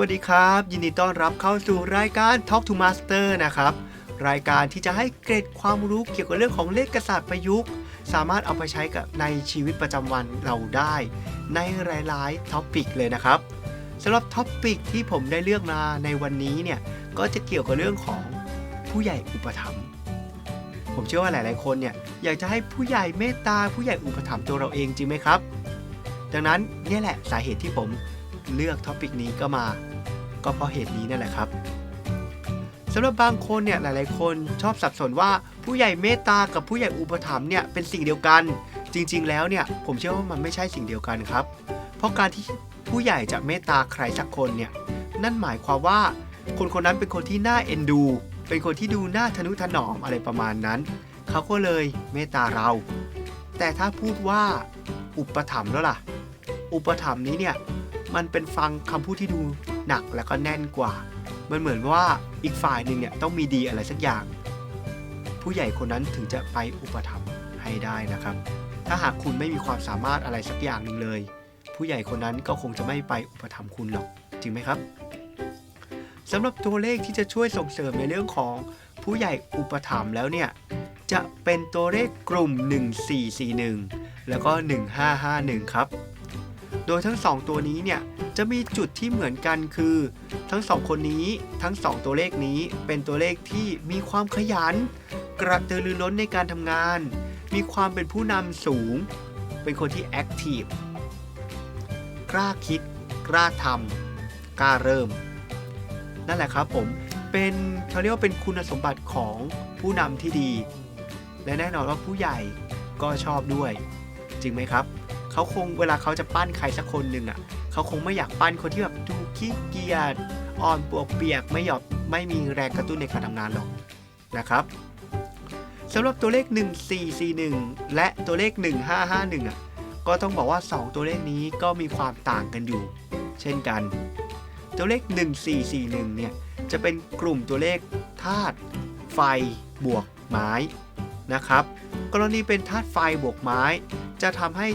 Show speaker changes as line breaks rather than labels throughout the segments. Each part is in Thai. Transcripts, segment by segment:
วัสดีครับ ยินดีต้อนรับเข้าสู่รายการ Talk to Master นะครับ รายการที่จะให้เกร็ดความรู้เกี่ยวกับเรื่องของเลขศาสตร์ประยุกต์ สามารถเอาไปใช้กับในชีวิตประจำวันเราได้ ในหลายๆท็อปิกเลยนะครับสำหรับท็อปิกที่ผมได้เลือกมาในวันนี้เนี่ยก็จะเกี่ยวกับเรื่องของผู้ใหญ่อุปถัมภ์ผมเชื่อว่าหลาย ๆ คนเนี่ยอยากจะให้ผู้ใหญ่เมตตาผู้ใหญ่อุปถัมภ์ตัวเราเองจริงไหมครับ ดังนั้นนี่แหละสาเหตุที่ผม เลือกท็อปิกนี้ก็มา ก็เพราะเหตุนี้นั่นแหละครับสำหรับบางคนเนี่ยหลายๆ คนชอบสับสนว่าผู้ใหญ่เมตตากับผู้ใหญ่อุปถัมภ์เนี่ยเป็นสิ่งเดียวกัน จริง ๆ แล้วเนี่ยผมเชื่อว่ามันไม่ใช่สิ่งเดียวกันครับ เพราะการที่ผู้ใหญ่จะเมตตาใครสักคนเนี่ยนั่นหมายความว่าคนคนนั้นเป็นคนที่น่าเอ็นดู เป็นคนที่ดูน่าทนุถนอมอะไรประมาณนั้น เขาก็เลยเมตตาเรา แต่ถ้าพูดว่าอุปถัมภ์แล้วล่ะ อุปถัมภ์นี้เนี่ย มันเป็นฟังคำพูดที่ดูหนักแล้วก็แน่นกว่า มันเหมือนว่าอีกฝ่ายหนึ่งเนี่ยต้องมีดีอะไรสักอย่าง ผู้ใหญ่คนนั้นถึงจะไปอุปถัมภ์ให้ได้นะครับ ถ้าหากคุณไม่มีความสามารถอะไรสักอย่างหนึ่งเลย ผู้ใหญ่คนนั้นก็คงจะไม่ไปอุปถัมภ์คุณหรอกจริงไหมครับสำหรับตัวเลขที่จะช่วยส่งเสริมในเรื่องของผู้ใหญ่อุปถัมภ์แล้วเนี่ยจะเป็นตัวเลขกลุ่ม 1441 แล้วก็ 1551 ครับ โดยทั้ง 2 ตัวนี้เนี่ยจะมีจุดที่เหมือนกันคือ ทั้ง 2 คนนี้ทั้ง 2 ตัวเลขนี้เป็นตัวเลขที่มีความขยัน กระตือรือร้นในการทำงาน มีความเป็นผู้นำสูง เป็นคนที่แอคทีฟกล้าคิด กล้าทำกล้าเริ่ม นั่นแหละครับผมเป็นเขาเรียกว่าเป็นคุณสมบัติของผู้นำที่ดี และแน่นอนว่าผู้ใหญ่ก็ชอบด้วย จริงไหมครับ เขาคงเวลาเขาจะปั้นใครสักคนหนึ่งอะเขาคงไม่อยากปั้นคนที่แบบดูขี้เกียจอ่อนปวกเปียกไม่หยอบไม่มีแรงกระตุ้นในการทำงานหรอกนะครับสำหรับตัวเลข 1441 และตัวเลข 1551อะก็ต้องบอกว่า 2 ตัวเลขนี้ก็มีความต่างกันอยู่ เช่นกัน ตัวเลข 1441 เนี่ยจะเป็นกลุ่มตัวเลขธาตุไฟบวกไม้นะครับ กรณีเป็นธาตุไฟบวกไม้ จะทำให้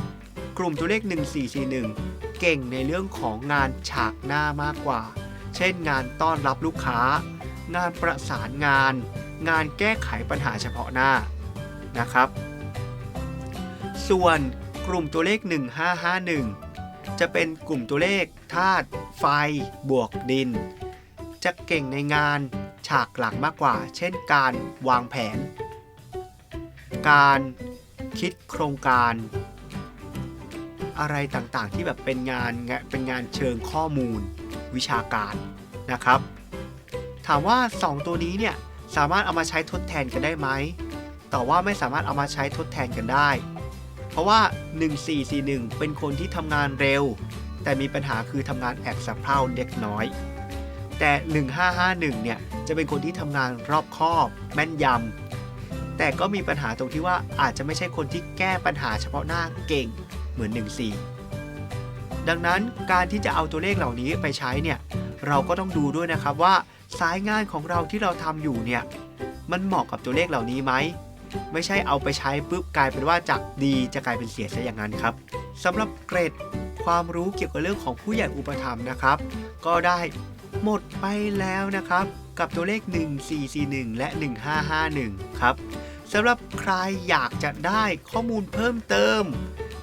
กลุ่มตัวเลข 1441 เก่งในเรื่องของงานฉากหน้ามากกว่า เช่น งานต้อนรับลูกค้า งานประสานงาน งานแก้ไขปัญหาเฉพาะหน้านะครับ ส่วนกลุ่มตัวเลข 1551 จะเป็นกลุ่มตัวเลขธาตุไฟบวกดิน จะเก่งในงานฉากหลังมากกว่า เช่นการวางแผน การคิดโครงการ อะไรต่างๆ ที่แบบเป็นงานเป็นงานเชิงข้อมูลวิชาการนะครับ ถามว่า 2 ตัวนี้เนี่ยสามารถเอามาใช้ทดแทนกันได้ไหมแต่ว่าไม่สามารถเอามาใช้ทดแทนกันได้ เพราะว่า 1441 เป็นคนที่ทำงานเร็ว แต่มีปัญหาคือทำงานแอบสะเพร่าเล็กน้อย แต่ 1551 เนี่ยจะเป็นคนที่ทำงานรอบคอบแม่นยำแต่ก็มีปัญหาตรงที่ว่าอาจจะไม่ใช่คนที่แก้ปัญหาเฉพาะหน้าเก่ง มือน14ดังนั้นการที่จะเอาตัวเลขเหล่านี้ไปใช้เนี่ยเราก็ต้องดูด้วยนะครับว่าสายงานของเราที่เราทำอยู่เนี่ยมันเหมาะกับตัวเลขเหล่านี้ไหมไม่ใช่เอาไปใช้ปุ๊บกลายเป็นว่าจากดีจะกลายเป็นเสียซะอย่างนั้นครับสำหรับเกรดความรู้เกี่ยวกับเรื่องของผู้ใหญ่อุปถัมภ์นะครับ ก็ได้หมดไปแล้วนะครับ กับตัวเลข 1441 และ 1551 ครับสำหรับใครอยากจะได้ข้อมูลเพิ่มเติม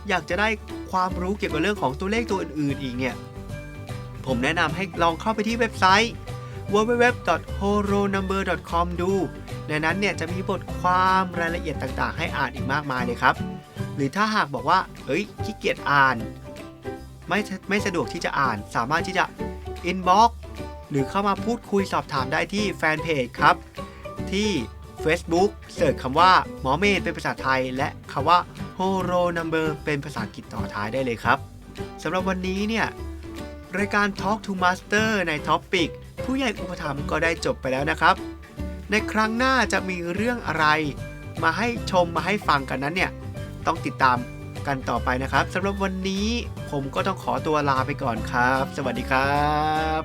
อยากจะได้ความรู้เกี่ยวกับเรื่องของตัวเลขตัวอื่นๆอีกเนี่ย ผมแนะนำให้ลองเข้าไปที่เว็บไซต์ www.horonumber.com ดูในนั้นเนี่ยจะมีบทความรายละเอียดต่างๆ ให้อ่านอีกมากมายเลยครับ หรือถ้าหากบอกว่าเอ้ยขี้เกียจอ่าน ไม่ไม่สะดวกที่จะอ่าน สามารถที่จะ inbox หรือเข้ามาพูดคุยสอบถามได้ที่แฟนเพจครับ ที่ Facebook เสิร์ชคำว่าหมอเมธเป็นภาษาไทย และคำว่า Horo Number เป็นภาษาอังกฤษต่อท้ายได้เลยครับสำหรับวันนี้เนี่ย รายการ Talk to Master ในท็อปปิกผู้ใหญ่อุปถัมภ์ก็ได้จบไปแล้วนะครับ ในครั้งหน้าจะมีเรื่องอะไร มาให้ชมมาให้ฟังกันนั้นเนี่ย ต้องติดตามกันต่อไปนะครับสำหรับวันนี้ผมก็ต้องขอตัวลาไปก่อนครับ สวัสดีครับ